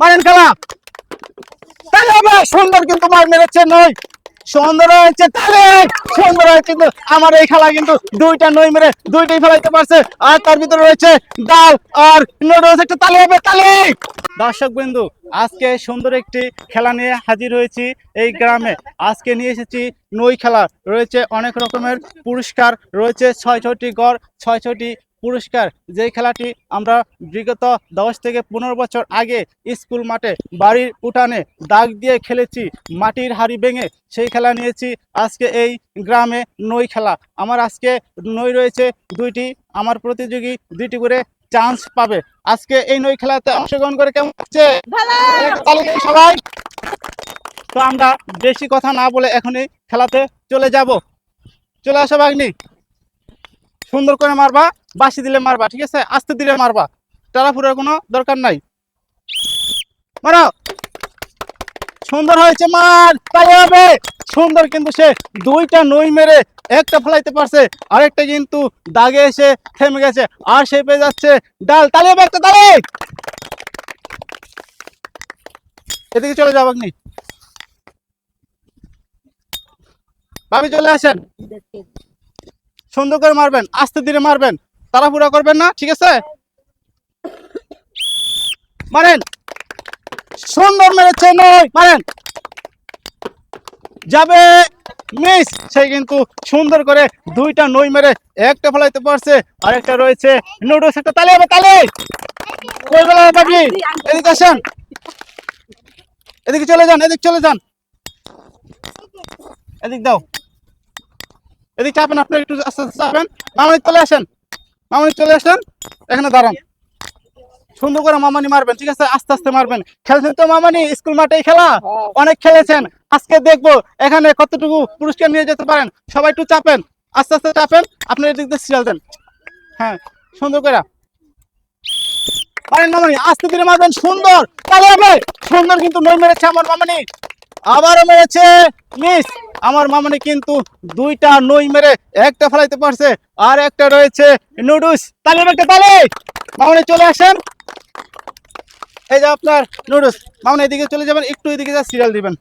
মারেন খেলা। সুন্দর কিন্তু মার মেরেছে, নই। সুন্দর হয়েছে, তাহলে সুন্দর হয়েছে কিন্তু আমার এই খেলা কিন্তু দুইটা নই মেরে দুইটাই ফেলাইতে পারছে। আর তার ভিতরে রয়েছে ডাল আর নুডলস, একটা তালে হবে, তালে! দর্শক বিন্দু আজকে সুন্দর একটি খেলা নিয়ে হাজির হয়েছি এই গ্রামে। আজকে নিয়ে এসেছি নই খেলা। রয়েছে অনেক রকমের পুরস্কার রয়েছে ছয় ছয়টি গড় ছয় ছয়টি পুরস্কার। যে খেলাটি আমরা বিগত দশ থেকে পনেরো বছর আগে স্কুল মাঠে বাড়ির উঠানে দাগ দিয়ে খেলেছি মাটির হাড়ি ভেঙে সেই খেলা নিয়েছি। আজকে এই গ্রামে নই খেলা। আমার আজকে নই রয়েছে দুইটি। আমার প্রতিযোগী দুইটি করে চান্স পাবে। আজকে এই নই খেলাতে অংশগ্রহণ করে কেমন হচ্ছে? সবাই? তো আমরা বেশি কথা না বলে এখনই খেলাতে চলে যাব। চলে আসো বাগনি সুন্দর করে মারবা বাসি দিলে মারবা, ঠিক আছে? আস্তে দিলে মারবা। তাড়াফুড়ার কোনো দরকার নাই। মারো। সুন্দর হয়েছে, মার। তাই হবে। সুন্দর কিন্তু সে দুইটা নই মেরে একটা ফেলাইতে পারছে। আরেকটা কিন্তু দাগে এসে থেমে গেছে, আর সে পেয়ে যাচ্ছে ডাল। তালি একটা, তালি! এদিকে চলে যাও আপনি ভাবি চলে আসেন। সুন্দর করে মারবেন, আস্তে ধীরে মারবেন, তাড়াহুড়া করবেন না, ঠিক আছে? মারেন। সুন্দর মেরেছে, নয়, মারেন। যাবে, মিস। সে কিন্তু সুন্দর করে দুইটা নই মেরে একটা ফলাইতে পারছে আর একটা রয়েছে। নুডলস একটা তালে হবে, তালে! কই এদিকে আসেন। এদিকে চলে যান, এদিকে চলে যান। এদিক দাও। এদিক চাপেন আপনি একটু আস্তে আস্তে চাপেন। মামনি চলে আসেন। মামনি চলে আসেন। এখানে দাঁড়ান। সুন্দর করে মামানি মারবেন ঠিক আছে? আস্তে আস্তে মারবেন। খেলছেন তো মামানি? স্কুল মাঠে খেলা? অনেক খেলেছেন। আজকে দেখব এখানে কতটুকু পুরস্কার নিয়ে যেতে পারেন। সবাই একটু চাপেন। আস্তে আস্তে চাপেন। আপনি এদিক দিয়ে সিরিয়াল দেন। হ্যাঁ সুন্দর করে। পারেন মামানি আস্তে ধীরে মারবেন। সুন্দর। সুন্দর কিন্তু নই মেরেছে আমার মামানি। আবারও মেরেছে মিস। আমার মামনি কিন্তু দুইটা নই মেরে একটা ফেলাইতে পারছে আর একটা রয়েছে নুডলস তালে একটা তালে! মামনি চলে আসেন। এই যে আপনার নুডলস মামনি এদিকে চলে যাবেন, একটু এদিকে যা, সিরিয়াল দিবেন।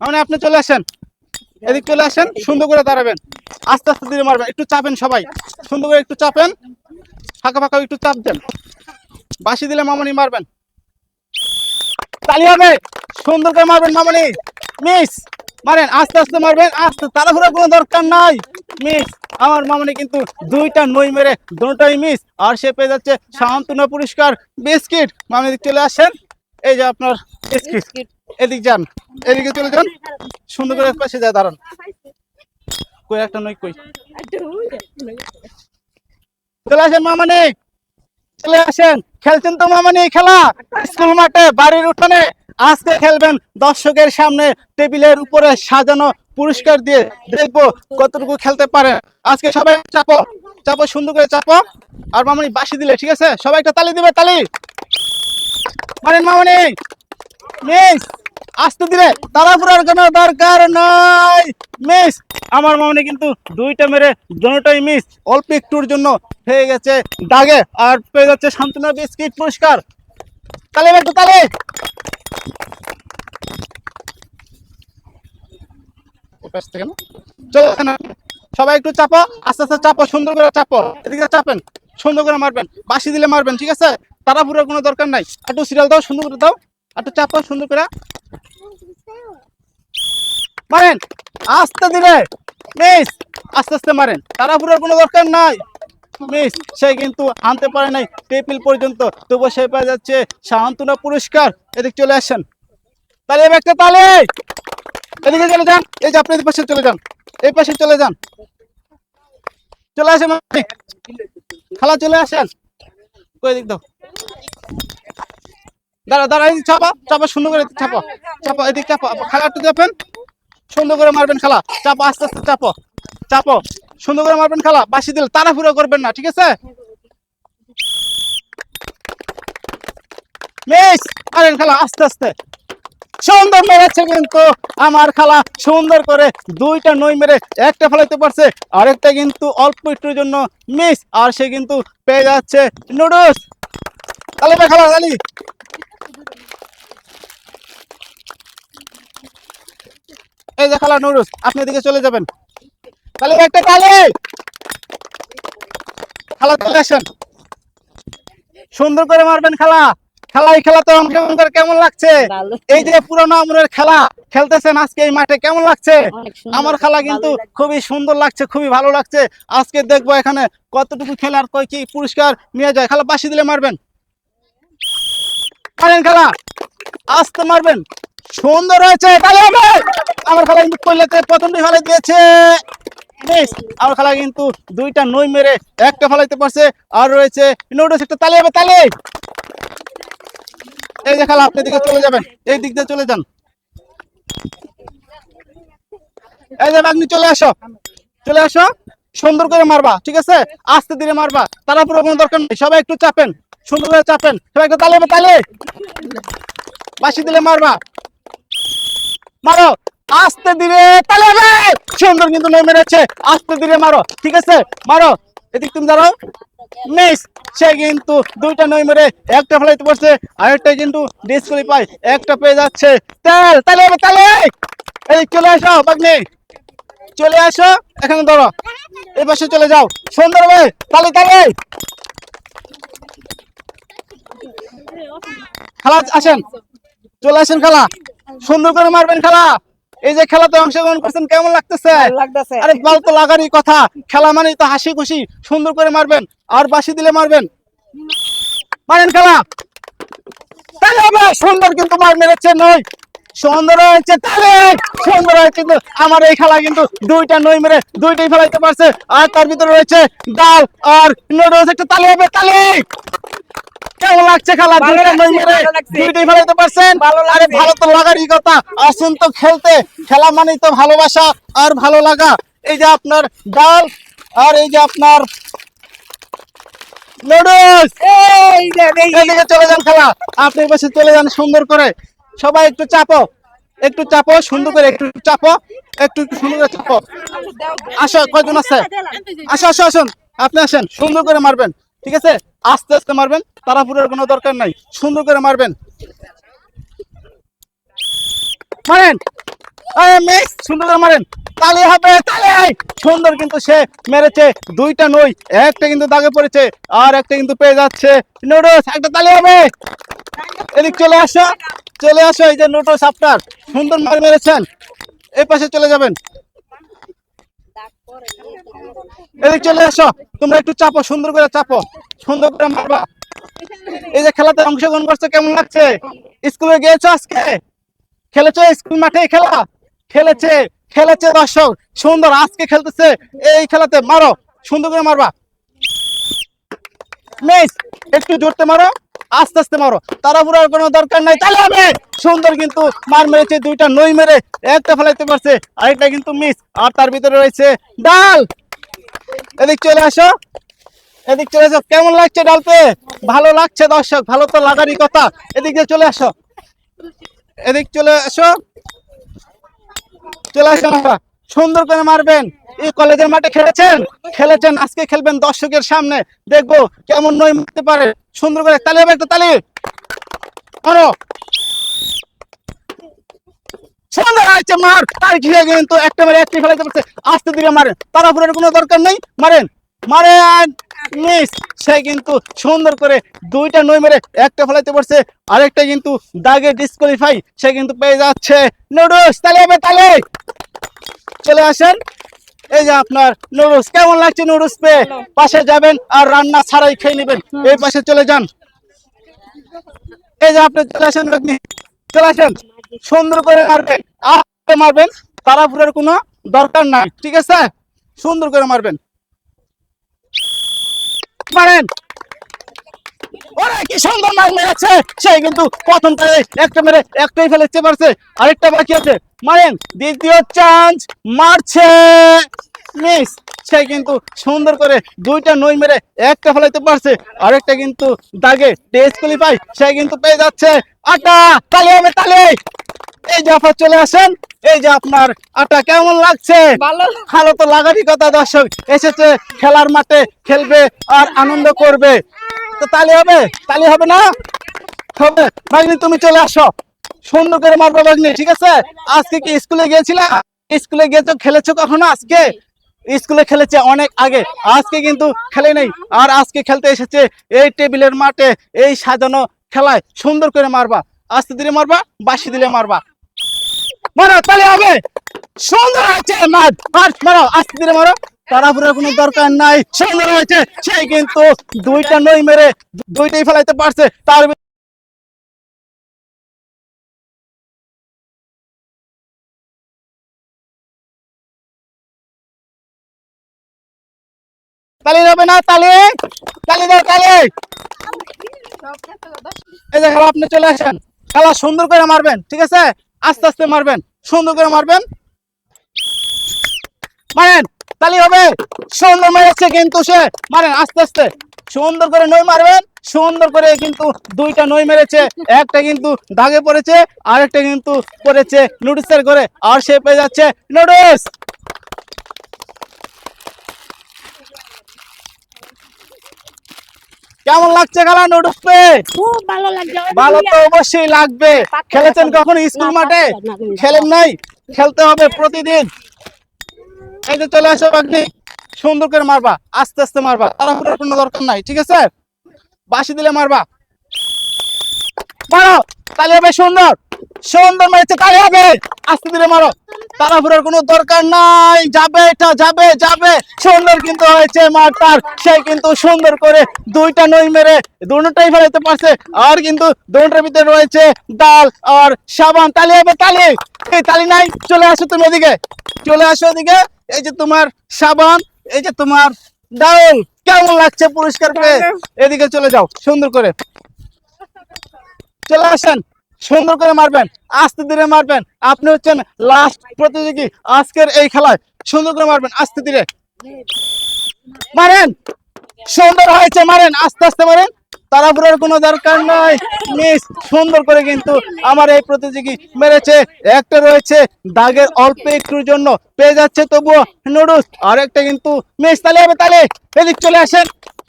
মামনি, আপনি চলে আসেন। এদিক চলে আসেন, সুন্দর করে দাঁড়াবেন। আস্তে আস্তে ধীরে মারবেন, একটু চাপেন সবাই। সুন্দর করে একটু চাপেন। ফাঁকা ফাঁকা একটু চাপ দেন। বাসি দিলে মামনি মারবেন। তালি হবে। সুন্দর করে মারবেন মামনি। মিস মারেন আস্তে আস্তে মারবেন আস্তে। তাড়াহুড়া কোনো দরকার নাই। মিস আমার মামনি কিন্তু দুইটা নই মেরে দুটাই মিস। আর সে পেয়ে যাচ্ছে সান্ত্বনা পুরস্কার। বিস্কিট মামনি এদিক চলে আসেন। এই যে আপনার বিস্কিট। এদিক যান। এদিকে চলে যান। সুন্দর করে পাশে যায় দাঁড়ান। কই একটা নই কই? চলে আসেন মামানি। চলে আসেন। খেলছেন তো মামানি খেলা? স্কুল মাঠে বাড়ির উঠানে আজকে খেলবেন দর্শকের সামনে টেবিলের উপরে সাজানো পুরস্কার দিয়ে। দেখব কতটুকু খেলতে পারে। আজকে সবাই চাপো চাপো, সুন্দর করে চাপো। আর মামনি বাসি দিলে, ঠিক আছে? সবাই একটা তালি দিবে, তালি। মারেন মামনি। মিস। আসতে দিলে তাড়াহুড়ার কোনো দরকার নাই। মিস, আমার মামনি কিন্তু দুইটা মেরে দুটোই মিস। অল্প একটুর জন্য হয়ে গেছে দাগে আর পেয়ে যাচ্ছে শান্তনা বিস্কিট পুরস্কার। তালে একটু তালে? চলো সবাই একটু চাপো, আস্তে আস্তে চাপো, সুন্দর করে চাপো। এদিকে চাপেন, সুন্দর করে মারবেন বাসি দিলে মারবেন, ঠিক আছে? তাড়াহুড়োর কোনো দরকার নাই। একটু সিরিয়াল দাও, সুন্দর করে দাও। একটু চাপো, সুন্দর করে। মারেন, আস্তে দিলে মিস, আস্তে আস্তে মারেন। তাড়াহুড়োর কোনো দরকার নাই। মিস, সে কিন্তু আনতে পারে নাই। টেবিল পর্যন্ত তবু সে পেয়ে যাচ্ছে। সান্ত্বনা পুরস্কার। এদিক চলে আসেন। তাহলে একটা তালে। এদিকে চলে যান। এই যে আপনি পাশে চলে যান। এই পাশে চলে যান। চলে আসেন। খালা, চলে আসেন। কই দিক দাও। দাঁড়া দাঁড়া চাপা চাপা সুন্দর করে চাপা চাপা চাপা খালা একটু চাপেন সুন্দর করে মারবেন খালা আস্তে আস্তে চাপো চাপো সুন্দর করে মারবেন খালা, বাসি তাড়াহুড়ো করবেন না, ঠিক আছে? খালা, আস্তে আস্তে। সুন্দর মেরেছে কিন্তু আমার খালা, সুন্দর করে দুইটা নই মেরে একটা ফেলাইতে পারছে, আরেকটা কিন্তু অল্প একটুর জন্য মিস, আর সে কিন্তু পেয়ে যাচ্ছে নুডলস। তালি এই যে খেলা নুরুস আপনি এদিকে চলে যাবেন। ভাই একটা তালে খেলা চলে আসেন। সুন্দর করে মারবেন খেলা। খেলা এই খেলাতে অংশগ্রহণ করে কেমন লাগছে? এই যে পুরোনো আমরের খেলা খেলতেছেন আজকে এই মাঠে কেমন লাগছে? আমার খেলা কিন্তু খুবই সুন্দর লাগছে খুবই ভালো লাগছে। আজকে দেখব এখানে কতটুকু খেলার কয় কি পুরস্কার নিয়ে যায়। খেলা বাসি দিলে মারবেন। মারেন খেলা। আসতে মারবেন। সুন্দর হয়েছে, তাহলে আমার খেলা কিন্তু কইলেতে প্রথমটি ফেলে দিয়েছে। আমার খেলা কিন্তু দুইটা নই মেরে একটা ফেলাইতে পারছে, আর রয়েছে একটা তালে হবে তালে। এই যে খেলা, আপনি দিকে চলে যাবেন, এই দিক দিয়ে চলে যান। এই যে চলে আসো চলে আসো, সুন্দর করে মারবা, ঠিক আছে? আস্তে ধীরে মারবা, তারা পুরো কোনো দরকার নেই, সবাই একটু চাপেন, সুন্দর করে চাপেন, সবাই একটু তালে তালে। বাসি দিলে মারবা। মারো, আস্তে ধীরে তালে হবে। সুন্দর কিন্তু নেই মেরেছে আস্তে ধীরে মারো, ঠিক আছে? মারো, এদিক তুমি দাঁড়াও। মিস, সে কিন্তু দুইটা নই মেরে একটা ফেলাইতে পারছে আরেকটা কিন্তু একটা পেয়ে যাচ্ছে। তেল এদিক চলে আসো, বাগনি। চলে আসো, এখানে ধরো। এই পাশে চলে যাও। সুন্দর হবে, তালে তালে! খেলা, আসেন। চলে আসেন, খেলা। সুন্দর করে মারবেন খেলা। এই যে খেলাতে অংশগ্রহণ করছেন কেমন লাগতেছে? আরে ভালো তো লাগারই কথা। খেলা মানে তো হাসি খুশি সুন্দর করে মারবেন আর বাসি দিলে মারবেন। মারেন খেলা। সুন্দর কিন্তু মার মেরেছে নয়। সুন্দর হয়েছে তাহলে সুন্দর হয়েছে কিন্তু আমার এই খেলা কিন্তু দুইটা নই মেরে দুইটাই ফেলাইতে পারছে। আর তার ভিতরে রয়েছে ডাল আর নুডলস। একটা তালে হবে তালে! কেমন লাগছে খেলা। দুইটাই ফেলাইতে পারছেন? আরে ভালো তো লাগারই কথা। আসুন তো খেলতে। খেলা মানেই তো ভালোবাসা আর ভালো লাগা। এই যে আপনার ডাল আর এই যে আপনার নুডলস। এদিকে চলে যান খেলা। আপনি পাশে চলে যান সুন্দর করে। সবাই একটু চাপো। একটু চাপো সুন্দর করে একটু চাপো। একটু একটু সুন্দর করে চাপো। আসো কয়জন আছে? আসো আসো আসুন। আপনি আসেন। সুন্দর করে মারবেন। ঠিক আছে? আস্তে আস্তে মারবেন তাড়াহুড়োর কোনো দরকার নাই। সুন্দর করে মারবেন। মারেন। সুন্দর করে মারেন। তালি হবে, তালি! সুন্দর কিন্তু সে মেরেছে। দুইটা নই, একটা কিন্তু দাগে পড়েছে, আর একটা কিন্তু পেয়ে যাচ্ছে। নুডলস একটা তালি হবে। এদিক চলে আসো চলে আসো, এই যে নুডলস আপনার। সুন্দর মার মেরেছেন। এই পাশে চলে যাবেন। এদিক চলে আসো, তোমরা একটু চাপো, সুন্দর করে চাপো, সুন্দর করে মারবা। এই যে খেলাতে অংশগ্রহণ করছ, কেমন লাগছে? স্কুলে গিয়েছো আজকে? খেলেছো স্কুল মাঠে খেলা? খেলেছে খেলেছে দর্শক, সুন্দর, আজকে খেলতেছে, এই খেলাতে মারো, সুন্দর করে মারবা। মিস, একটু জোরতে মারো। আস্তে আস্তে মারো। তাড়াহুড়ার কোনো দরকার নাই। তাহলে হবে সুন্দর কিন্তু মার মেরেছে, দুইটা নই মেরে একটা ফেলাইতে পারছে, আরেকটা কিন্তু মিস আর তার ভিতরে রয়েছে ডাল। এদিক চলে আসো। এদিক চলে আসো। কেমন লাগছে ডাল পেয়ে ভালো লাগছে দর্শক, ভালো তো লাগারই কথা। এদিক দিয়ে চলে আসো। এদিক চলে আসো। চলে আসো সুন্দর করে মারবেন। এই কলেজের মাঠে খেলেছেন? খেলেছেন, আজকে খেলবেন দর্শকের সামনে। দেখব কেমন নই মারতে পারে। সুন্দর করে তালি হবে একটা তালি। আছে মার। কোনো দরকার নেই। মারেন। মিস। সে কিন্তু সুন্দর করে দুইটা নই মেরে একটা আরেকটা কিন্তু দাগে ডিসকোয়ালিফাই সে কিন্তু পেয়ে যাচ্ছে। নুডলস, তালে তালে। চলে আসেন। এই যে আপনার নুডলস। কেমন লাগছে নুডলস পেয়ে? পাশে যাবেন আর রান্না ছাড়াই খেয়ে নেবেন। এই পাশে চলে যান। এই যে আপনি চলে আসেন আপনি চলে আসেন। সুন্দর করে মারবেন। আস্তে মারবেন? তাড়াহুড়োর কোনো দরকার নাই। ঠিক আছে? সুন্দর করে মারবেন। মারেন। ওরে কি সুন্দর মার মেরেছে সে কিন্তু প্রথম থেকে একটা মেরে একটাই ফেলেছে পারছে। আরেকটা বাকি আছে। মারেন দ্বিতীয় চান্স মারছে। মিস সে কিন্তু সুন্দর করে দুইটা নই মেরে একটা ফেলাইতে পারছে। আরেকটা কিন্তু দাগে ডিসকোয়ালিফাই সে কিন্তু পেয়ে যাচ্ছে। আটা তালে হবে তালে। এই যে আপনার চলে আসেন এই যে আপনার আটা কেমন লাগছে? ভালো। ভালো তো লাগারই কথা দর্শক। এসেছে খেলার মাঠে খেলবে আর আনন্দ করবে। তো তালি হবে? তালি হবে না? হবে। ভাগ্নি, তুমি চলে আসো। সুন্দর করে মারবা ভাগ্নি, ঠিক আছে? আজকে কি স্কুলে গিয়েছিলা? স্কুলে গিয়েছো, খেলেছো কখনো আজকে? স্কুলে খেলেছে অনেক আগে। আজকে কিন্তু খেলে নেই। আর আজকে খেলতে এসেছে এই টেবিলের মাঠে এই সাজানো খেলায়। সুন্দর করে মারবা। আস্তে দিলে মারবা বাসি দিলে মারবা। মারো তাহলে হবে। সুন্দর মার মারো। আস্তে দিলে মারো। তাড়াহুড়োর কোনো দরকার নাই। সুন্দর হয়েছে সে কিন্তু দুইটা নই মেরে দুইটাই ফেলাইতে পারছে। তার তালি হবে না, তালি। তালি দাও, তালি। এই যে আপনি চলে আসেন। খেলা সুন্দর করে মারবেন, ঠিক আছে? আস্তে আস্তে মারবেন, সুন্দর করে মারবেন। মারেন। তালি হবে। সুন্দর মেরেছে কিন্তু সে। মারেন আস্তে আস্তে। সুন্দর করে নই মারবেন। সুন্দর করে কিন্তু দুইটা নই মেরেছে। একটা কিন্তু দাগে পড়েছে আর একটা কিন্তু পড়েছে নুডলসের করে আর সে পেয়ে যাচ্ছে নুডলস কেমন লাগছে খেলা নুডলস পেয়ে? খুব ভালো লাগছে ভালো তো অবশ্যই লাগবে। খেলেছেন কখন স্কুল মাঠে? খেলেন নাই? খেলতে হবে প্রতিদিন। এই যে চলে আসো বাগনি সুন্দর করে মারবা, আস্তে আস্তে মারবা, তাড়াহুড়োর কোনো দরকার নাই, ঠিক আছে? বাসি দিলে মারবা। মারো, তালি হবে সুন্দর সুন্দর মেরেছে, তালি হবে। আস্তে দিলে মারো, তাড়াহুড়োর কোনো দরকার নাই, যাবে এটা, যাবে যাবে। সুন্দর কিন্তু হয়েছে মার তার সে কিন্তু সুন্দর করে দুইটা নই মেরে দুটোটাই ফেলাইতে পারছে, আর কিন্তু দুটোর ভিতরে রয়েছে ডাল আর সাবান। তালি হবে, তালি। এই তালি নাই, চলে আসো তুমি এদিকে, চলে আসো এদিকে। এই যে তোমার সাবান এই যে তোমার ডাল কেমন লাগছে পুরস্কার পেয়ে এদিকে চলে যাও সুন্দর করে। চলে আসেন সুন্দর করে মারবেন আস্তে ধীরে মারবেন। আপনি হচ্ছেন লাস্ট প্রতিযোগী আজকের এই খেলায়। সুন্দর করে মারবেন আস্তে ধীরে। মারেন সুন্দর হয়েছে মারেন আস্তে আস্তে মারেন। তাড়াহুড়োর কোনো দরকার নাই। মিস সুন্দর করে কিন্তু আমার এই প্রতিযোগী মেরেছে। একটা রয়েছে দাগের অল্প একটুর জন্য। পেয়ে যাচ্ছে তবুও নুডলস। আর একটা কিন্তু মিস তালে হবে তালে এদিক চলে আসেন।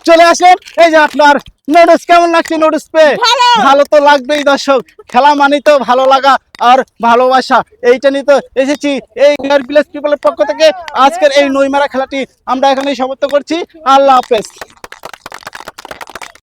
চলে আসেন। এই যে আপনার নুডলস কেমন লাগছে নুডলস পেয়ে? ভালো। ভালো তো লাগবেই দর্শক। খেলা মানে তো ভালো লাগা আর ভালোবাসা। এইটা নিয়ে তো এসেছি এই ভিলেজ পিপলের পক্ষ থেকে। আজকের এই নইমারা খেলাটি আমরা এখানেই সমাপ্ত করছি। আল্লাহ হাফেজ।